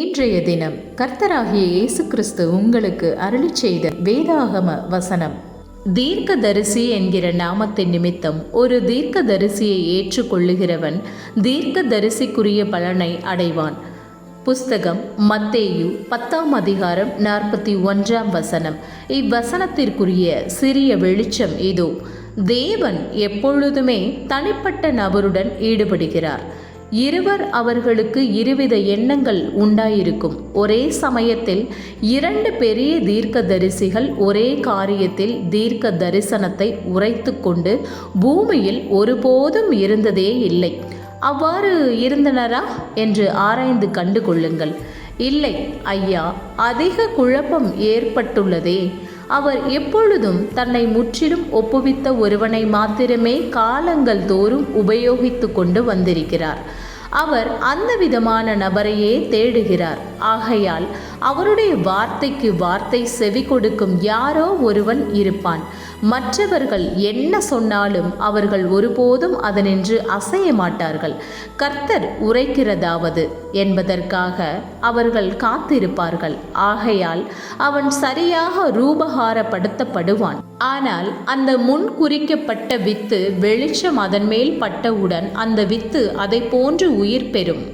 இன்றைய தினம் கர்த்தராகிய இயேசு கிறிஸ்து உங்களுக்கு அருளி செய்த வேதாகம வசனம். தீர்க்கதரிசி என்கிற நாமத்தின் நிமித்தம் ஒரு தீர்க்கதரிசியை ஏற்றுக்கொள்ளுகிறவன் தீர்க்கதரிசிக்குரிய பலனை அடைவான். புஸ்தகம் மத்தேயு பத்தாம் அதிகாரம் நாற்பத்தி ஒன்றாம் வசனம். இவ்வசனத்திற்குரிய சிறிய வெளிச்சம் இதோ தேவன் எப்பொழுதுமே தனிப்பட்ட நபருடன் ஈடுபடுகிறார். இருவர் அவர்களுக்கு இருவித எண்ணங்கள் உண்டாயிருக்கும். ஒரே சமயத்தில் இரண்டு பெரிய தீர்க்கதரிசிகள் ஒரே காரியத்தில் தீர்க்க தரிசனத்தை உரைத்து கொண்டு பூமியில் ஒருபோதும் இருந்ததே இல்லை. அவ்வாறு இருந்தனரா? என்று ஆராய்ந்து கண்டு கொள்ளுங்கள் இல்லை ஐயா அதிக குழப்பம் ஏற்பட்டுள்ளதே. அவர் எப்பொழுதும் தன்னை முற்றிலும் ஒப்புவித்த ஒருவனை மாத்திரமே காலங்கள் தோறும் உபயோகித்து கொண்டு வந்திருக்கிறார். அவர் அந்த விதமான நபரையே தேடுகிறார். ஆகையால் அவருடைய வார்த்தைக்கு வார்த்தை செவி கொடுக்கும் யாரோ ஒருவன் இருப்பான். மற்றவர்கள் என்ன சொன்னாலும் அவர்கள் ஒருபோதும் அதனின்று அசைய மாட்டார்கள். கர்த்தர் உரைக்கிறதாவது என்பதற்காக அவர்கள் காத்திருப்பார்கள். ஆகையால் அவன் சரியாக ரூபகாரப்படுத்தப்படுவான். ஆனால் அந்த முன் குறிக்கப்பட்ட வித்து வெளிச்சம் அதன் மேல் பட்டவுடன் அந்த வித்து அதை போன்று உயிர் பெறும்.